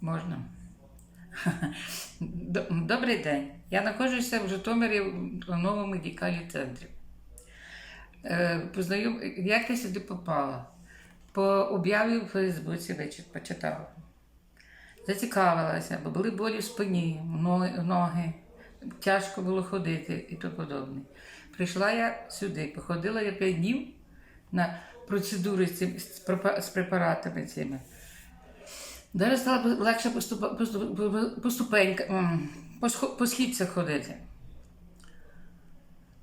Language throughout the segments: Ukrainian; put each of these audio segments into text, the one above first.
Можна. Добрий день. Я знаходжуся в Житомирі в новому медикальному центрі. Е, Познайом... Як я сюди попала? По об'яві в Фейсбуці вечір почитала. Зацікавилася, бо були болі в спині, ноги, тяжко було ходити і тому подобне. Прийшла я сюди, походила я 5 днів на процедури з препаратами цими. Далі стало легше по, схо- по східцях ходити.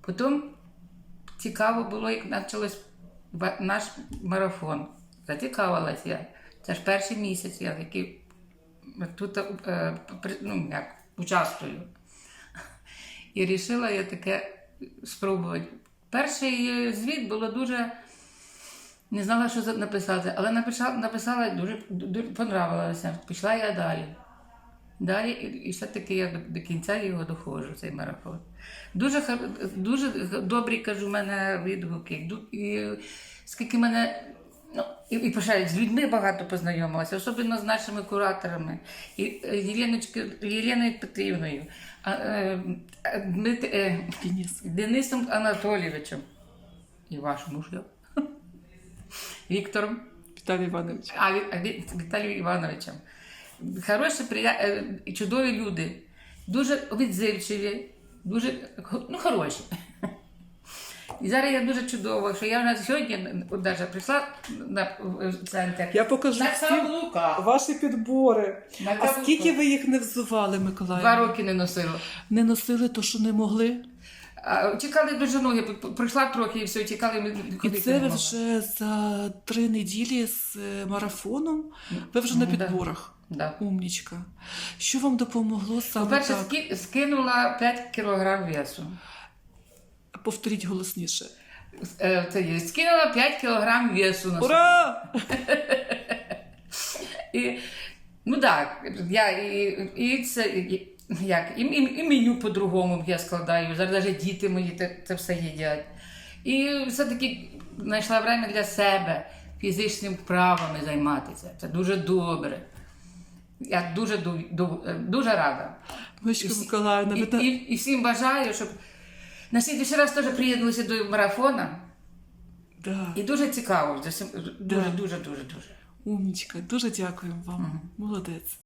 Потім цікаво було, як почався наш марафон. Зацікавилась я. Це ж перший місяць, я який тут е, ну, як, участвую. І вирішила я таке спробувати. Перший звіт було дуже. Не знала, що написати, але написала, написала дуже, дуже понравилося. Пішла я далі. Далі, і, все-таки я до, до кінця його доходжу, цей марафон. Дуже, дуже добрі, кажу, в мене відгуки. І, скільки мене. Ну, і, і пишають, з людьми багато познайомилася, особливо з нашими кураторами, і е, Єленою Петрівною, а, е, Дмит, е, Денисом Анатолійовичем. І ваш муж я. Віктором. Віталій Іванович. А, Ві- а Віталієм Івановичем. Хороші, прия... е, чудові люди, дуже відзивчиві, дуже ну, хороші. І зараз я дуже чудова, що я вже сьогодні даже прийшла на центр. Я покажу на всім ваші підбори. На А скільки ви їх не взували, Миколай? Два роки не носила. Не носили то, що не могли. А, Чекали дуже ноги, пройшла трохи і все, чекали ми І це ви вже за три неділі з е, марафоном. Ви вже на підборах. Да. Умнічка. Що вам допомогло саме По-перше, так? скинула 5 кілограм весу. Повторіть голосніше. Е, Це є. Скинула 5 кілограм весу на. Ура! І, ну так, я і, і це і, як, і, і, і меню по-другому я складаю. Зараз навіть діти мої це, це все їдять. І все-таки знайшла время для себе фізичними вправами займатися. Це дуже добре. Я дуже, ду- ду- дуже рада. Мишка Миколаївна, І, та- і, і всім бажаю, щоб на слідчий раз теж приєдналися до марафона. Да. І дуже цікаво. Дуже, Да. дуже, дуже, дуже. Умнічка. Дуже дякуємо вам. Молодець.